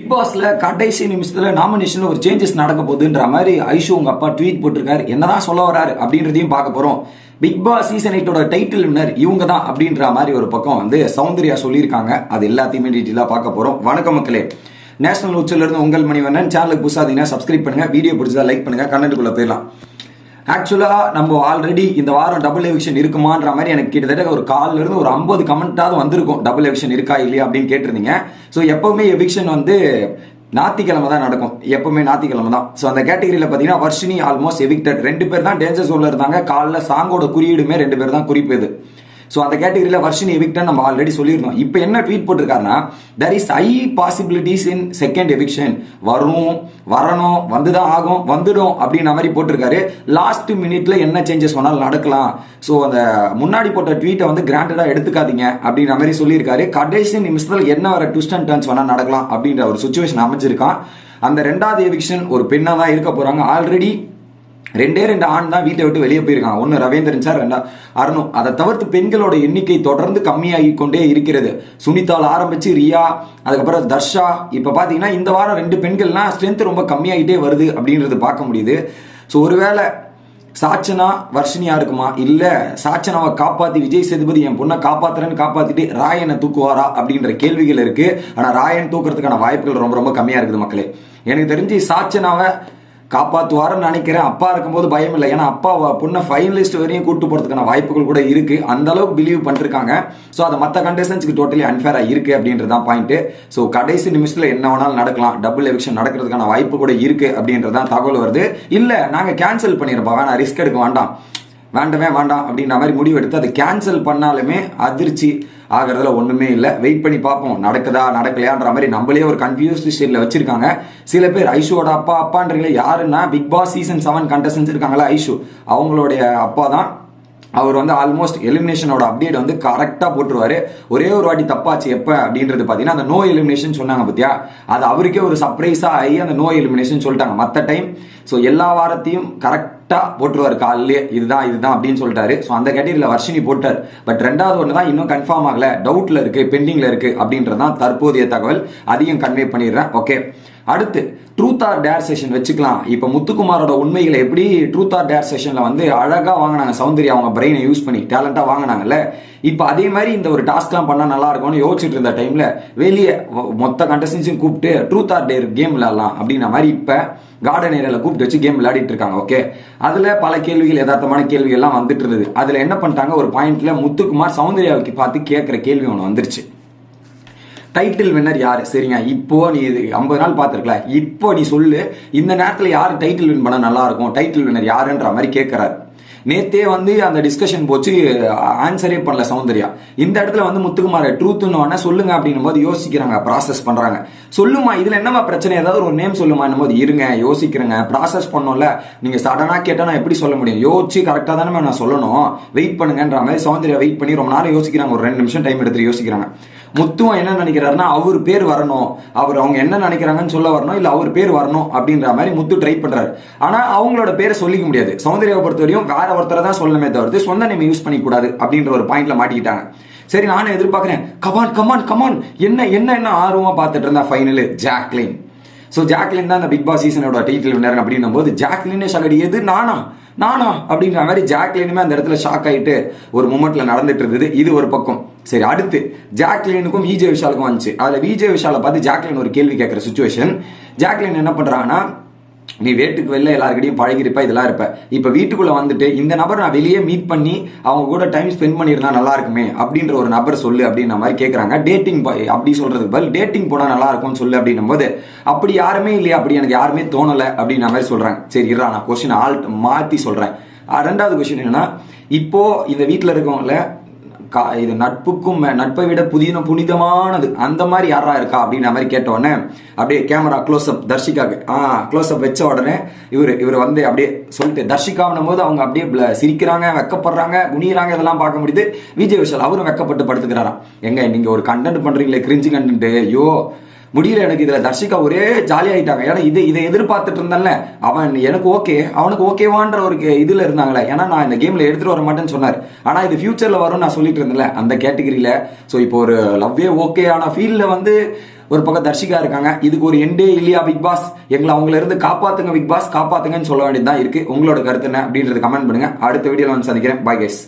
Big பாஸ்ல கடைசி நிமிஷத்துல நாமினேஷன்ல ஒரு சேஞ்சஸ் நடக்க போகுதுன்ற மாதிரி ஐஷு உங்க அப்பா ட்வீட் போட்டிருக்காரு. என்னதான் சொல்ல வராரு அப்படின்றதையும் பார்க்க போறோம். பிக் பாஸ் சீசன் எயிட்டோட டைட்டில் வினர் இவங்க தான் அப்படின்ற மாதிரி ஒரு பக்கம் வந்து சௌந்தர்யா சொல்லியிருக்காங்க. அது எல்லாத்தையுமே டீட்டெயிலாக பார்க்க போறோம். வணக்கம் மக்களே. நேஷனல் உச்சில இருந்து உங்கள் மணிவண்ணன். சேனலுக்கு புதுசாதீங்கன்னா சப்ஸ்கிரைப் பண்ணுங்க. வீடியோ பிடிச்சதா லைக் பண்ணுங்க. கண்டென்ட்டுக்குள்ள போயிடலாம். ஆக்சுவலாக நம்ம ஆல்ரெடி இந்த வாரம் டபுள் எவிக்ஷன் இருக்குமான்ற மாதிரி எனக்கு கிட்டத்தட்ட ஒரு கால்ல இருந்து ஒரு ஐம்பது கமெண்ட்டாவது வந்திருக்கும். டபுள் எவிக்ஷன் இருக்கா இல்லையா அப்படின்னு கேட்டிருந்தீங்க. ஸோ எப்பவுமே எவிக்ஷன் வந்து ஞாத்திக்கிழமை தான் நடக்கும். எப்பவுமே ஞாத்திக்கிழமை தான். ஸோ அந்த கேட்டகரியில் பார்த்தீங்கன்னா வர்ஷினி ஆல்மோஸ்ட் எவிக்டட் ரெண்டு பேர் தான் டேஞ்சர் சோனில் இருந்தாங்க. காலைல சாங்கோட குறியீடுமே ரெண்டு பேர் தான் குறிப்பு ஸோ அந்த கேட்டகரியில் வர்ஷினி எவிக்டன் நம்ம ஆல்ரெடி சொல்லியிருந்தோம். இப்போ என்ன tweet போட்டிருக்காருன்னா there is I possibilities in second eviction வரும் வரணும் வந்து தான் ஆகும் வந்துடும் அப்படின்ற மாதிரி போட்டிருக்காரு. லாஸ்ட் மினிட்ல என்ன சேஞ்சஸ் வேணாலும் நடக்கலாம். ஸோ அந்த முன்னாடி போட்ட ட்வீட்டை வந்து கிராண்டடாக எடுத்துக்காதீங்க அப்படின்ற மாதிரி சொல்லியிருக்காரு. கடைசி நிமிஷத்தில் என்ன வர ட்விஸ்ட் அண்ட் டர்ன்ஸ் வேணால் நடக்கலாம் அப்படின்ற ஒரு சுச்சுவேஷன் அமைஞ்சிருக்கான். அந்த ரெண்டாவது எவிக்ஷன் ஒரு பெண்ணாக தான் இருக்க போகிறாங்க ஆல்ரெடி ரெண்டே ரெண்டு ஆண் தான் வீட்டை விட்டு வெளியே போயிருக்காங்க. ஒன்று ரவீந்திரன் சார் ரெண்டா அருணும் அதை தவிர்த்து பெண்களோட எண்ணிக்கை தொடர்ந்து கம்மியாகி கொண்டே இருக்கிறது. சுனிதால் ஆரம்பிச்சு ரியா அதுக்கப்புறம் தர்ஷா. இப்போ பார்த்தீங்கன்னா இந்த வாரம் ரெண்டு பெண்கள்லாம் ஸ்ட்ரென்த் ரொம்ப கம்மியாகிட்டே வருது அப்படின்றது பார்க்க முடியுது. ஸோ ஒருவேளை சாச்சனா வர்ஷினியா இருக்குமா? இல்லை சாச்சனாவை காப்பாற்றி விஜய் சேதுபதி என் பொண்ணை காப்பாத்துறேன்னு காப்பாற்றிட்டு ராயனை தூக்குவாரா அப்படின்ற கேள்விகள் இருக்குது ஆனால் ராயன் தூக்குறதுக்கான வாய்ப்புகள் ரொம்ப ரொம்ப கம்மியாக இருக்குது மக்களே. எனக்கு தெரிஞ்சு சாச்சனாவை காப்பாற்றுவாருன்னு நினைக்கிறேன். அப்பா இருக்கும்போது பயம் இல்லை. ஏன்னா அப்பா பொண்ணை ஃபைனலிஸ்ட் வரையும் கூட்டு போகிறதுக்கான வாய்ப்புகள் கூட இருக்குது அந்த அளவுக்கு பிலீவ் பண்ணிருக்காங்க. ஸோ அது மற்ற கண்டஸ்டன்ஸ்க்கு டோட்டலி அன்ஃபேராக இருக்குது அப்படின்றது தான் பாயிண்ட்டு ஸோ கடைசி நிமிஷத்தில் என்ன வேணாலும் நடக்கலாம். டபுள் எவிக்ஷன் நடக்கிறதுக்கான வாய்ப்பு கூட இருக்கு அப்படின்றது தான் தகவல் வருது. இல்லை நாங்கள் கேன்சல் பண்ணியிருப்போம் வேணாம் ரிஸ்க் எடுக்க வேண்டாம். வேண்டவே வேண்டாம் அப்படின்ற மாதிரி முடிவு எடுத்து அதை கேன்சல் பண்ணாலுமே அதிர்ச்சி ஆகிறதுல ஒன்றுமே இல்லை. வெயிட் பண்ணி பார்ப்போம். நடக்குதா நடக்கலையான்ற மாதிரி நம்மளே ஒரு கன்ஃபியூஸ்ட் ஸ்டேட்ல வச்சிருக்காங்க. சில பேர் ஐஷுவோட அப்பா அப்பான்றீங்களே யாருன்னா Bigg Boss season seven contestants இருக்காங்களா ஐஷு. அவங்களுடைய அப்பா தான் அவர் வந்து ஆல்மோஸ்ட் எலிமினேஷனோட அப்டேட் வந்து கரெக்டாக போட்டுருவாரு. ஒரே ஒரு வாட்டி தப்பாச்சு எப்போ அப்படின்றது பார்த்தீங்கன்னா அந்த நோ எலிமினேஷன் சொன்னாங்க பார்த்தியா அது அவருக்கே ஒரு சர்ப்ரைஸாக ஆகி அந்த நோ எலிமினேஷன் சொல்லிட்டாங்க. மற்ற டைம் ஸோ எல்லா வாரத்தையும் கரெக்டாக போட்டுருவார் காலையிலே. இதுதான் இதுதான் அப்படின்னு சொல்லிட்டாரு. ஸோ அந்த கேட்டகரியில் வர்ஷினி போட்டார். பட் ரெண்டாவது ஒன்று தான் இன்னும் கன்ஃபார்ம் ஆகலை. டவுட்டில் இருக்குது பெண்டிங்கில் இருக்குது அப்படின்றது தான் தற்போதைய தகவல். அதையும் கன்வே பண்ணிடுறேன். ஓகே அடுத்து ட்ரூத் ஆர் டேர் செஷன் வச்சுக்கலாம். இப்போ முத்துக்குமாரோட உண்மைகளை எப்படி ட்ரூத் ஆர் டேர் செஷனில் வந்து அழகாக வாங்கினாங்க சௌந்தர்யா அவங்க பிரெயினை யூஸ் பண்ணி டேலண்டாக வாங்கினாங்கல்ல? இப்போ அதே மாதிரி இந்த ஒரு டாஸ்க்லாம் பண்ணால் நல்லா இருக்கும்னு யோசிச்சுட்டு இருந்த டைமில் வெளியே மொத்த கண்டஸ்டன்ஸையும் கூப்பிட்டு ட்ரூத் ஆர் டேர் கேம் விளையாடலாம் அப்படின்ற மாதிரி இப்போ கார்டன் ஏரியாவில் கூப்பிட்டு வச்சு கேம் விளையாடிட்டு இருக்காங்க ஓகே அதில் பல கேள்விகள் யதார்த்தமான கேள்விகள்லாம் வந்துட்டு இருந்தது. அதில் என்ன பண்ணிட்டாங்க? ஒரு பாயிண்ட்ல முத்துக்குமார் சௌந்தர்யாவுக்கு பார்த்து கேட்குற கேள்வி ஒன்று வந்துருச்சு. டைட்டில் வின்னர் யார்? சரிங்க. இப்போ நீ இது ஐம்பது நாள் பார்த்துருக்கல. இப்போ நீ சொல்லு இந்த நேரத்தில் யார் டைட்டில் வின் பண்ண நல்லா இருக்கும் டைட்டில் வின்னர் யாருன்ற மாதிரி கேட்குறாரு நேத்தே வந்து அந்த டிஸ்கஷன் போச்சு ஆன்சரே பண்ணல சௌந்தர்யா. இந்த இடத்துல வந்து முத்துக்குமார் ட்ரூத்னு சொல்லுங்க அப்படின்னும் போது யோசிக்கிறாங்க ப்ராசஸ் பண்றாங்க. சொல்லுமா இதுல என்னமா பிரச்சனை? ஏதாவது ஒரு நேம் சொல்லுமா போது இருங்க யோசிக்கிறேங்க. ப்ராசஸ் பண்ணோம்ல. நீங்க சடனா கேட்டா நான் எப்படி சொல்ல முடியும்? யோசிச்சு கரெக்டா தானே நான் சொல்லணும். வெயிட் பண்ணுங்கன்ற மாதிரி சௌந்தர்யா வெயிட் பண்ணி ரொம்ப நேரம் யோசிக்கிறாங்க. ஒரு ரெண்டு நிமிஷம் டைம் எடுத்து யோசிக்கிறாங்க. முத்துவம் என்ன நினைக்கிறாருன்னா அவர் பேர் வரணும். அவர் அவங்க என்ன நினைக்கிறாங்கன்னு சொல்ல வரணும் இல்லை அவர் பேர் வரணும் அப்படின்ற மாதிரி முத்து ட்ரை பண்றாரு. ஆனா அவங்களோட பேரை சொல்லிக்க முடியாது. சௌந்தர்யாவை பொறுத்தவரையும் வேற ஒருத்தரை தான் சொல்லணுமே தவிர்த்து சொந்த நேம் யூஸ் பண்ணிக்கூடாது அப்படின்ற ஒரு பாயிண்ட்ல மாட்டிக்கிட்டாங்க. சரி நானும் எதிர்பார்க்குறேன். கமான் கமான் கமான் என்ன என்ன என்ன ஆர்வமாக பார்த்துட்டு இருந்தா ஃபைனலு ஜாக்லின் ஸோ ஜாக்லின் தான் இந்த பிக் பாஸ் சீசனோட டைட்டில் வின்னர் அப்படின்னும் போது ஜாக்லினே சகடி எது நானா? நானா? அப்படின்ற மாதிரி ஜாக்லினுமே அந்த இடத்துல ஷாக் ஆயிட்டு ஒரு மூமெண்ட்ல நடந்துட்டு இருந்தது. இது ஒரு பக்கம். சரி அடுத்து ஜாக்லினுக்கும் விஜய் விஷாலுக்கும் வந்துச்சு. அதுல விஜய் விஷாலை பார்த்து ஜாக்லின் ஒரு கேள்வி கேட்கிற சுச்சுவேஷன் ஜாக்லின் என்ன பண்றாங்கன்னா நீ வேட்டுக்கு வெளில எல்லாருக்கிட்டையும் பழகிருப்ப இதெல்லாம் இருப்ப. இப்ப வீட்டுக்குள்ள வந்துட்டு இந்த நபர் நான் வெளியே மீட் பண்ணி அவங்க கூட டைம் ஸ்பெண்ட் பண்ணியிருந்தா நல்லா இருக்குமே அப்படின்ற ஒரு நபர் சொல்லு அப்படின்ற மாதிரி கேட்கறாங்க டேட்டிங் அப்படி சொல்றதுக்கு பதில் டேட்டிங் போனா நல்லா இருக்கும்னு சொல்லு அப்படின்னும் போது அப்படி யாருமே இல்லையா அப்படி எனக்கு யாருமே தோணல அப்படின்ற மாதிரி சொல்கிறாங்க சரி இருடா நான் கொஸ்டின் ஆல்ட் மாத்தி சொல்றேன். ரெண்டாவது கொஸ்டின் என்னன்னா இப்போ இந்த வீட்டில் இருக்கவங்கள கா இது நட்புக்கும் நட்பை விட புதிய புனிதமானது. அந்த மாதிரி யாரா இருக்கா அப்படின்ற மாதிரி கேட்டோடனே அப்படியே கேமரா க்ளோஸ்அப் தர்ஷிகாக்கு ஆ க்ளோஸ்அப் வச்ச உடனே இவர் இவர் வந்து அப்படியே சொல்லிட்டு தர்ஷிகாவினும் போது அவங்க அப்படியே சிரிக்கிறாங்க வெக்கப்படுறாங்க குனியிறாங்க இதெல்லாம் பார்க்க முடியுது. விஜய் விஷால் அவரும் வெக்கப்பட்டு படுத்துக்கிறாராம். எங்க நீங்க ஒரு கண்டென்ட் பண்றீங்களே கிரிஞ்சு கண்டென்ட் ஐயோ முடியல எனக்கு இதுல தர்ஷிகா ஒரே ஜாலி ஆயிட்டாங்க. ஏன்னா இது இதை எதிர்பார்த்துட்டு இருந்தால அவன் எனக்கு ஓகே அவனுக்கு ஓகேவான்ற ஒரு இதுல இருந்தாங்களே. ஏன்னா நான் இந்த கேம்ல எடுத்துட்டு வர மாட்டேன்னு சொன்னார். ஆனா இது ஃபியூச்சர்ல வரும் நான் சொல்லிட்டு இருந்தேன்ல அந்த கேட்டகரியில ஸோ இப்போ ஒரு லவ்வே ஓகே ஆன ஃபீல்ட்ல வந்து ஒரு பக்கம் தர்ஷிகா இருக்காங்க. இதுக்கு ஒரு எண்டே இல்லையா பிக் பாஸ் எங்களை அவங்கள இருந்து காப்பாத்துங்க பிக் பாஸ் காப்பாத்துங்கன்னு சொல்ல வேண்டியதுதான் இருக்கு. உங்களோட கருத்து என்ன அப்படின்றது கமெண்ட் பண்ணுங்க. அடுத்த வீடியோல வந்து சந்திக்கிறேன். பாய் கேஸ்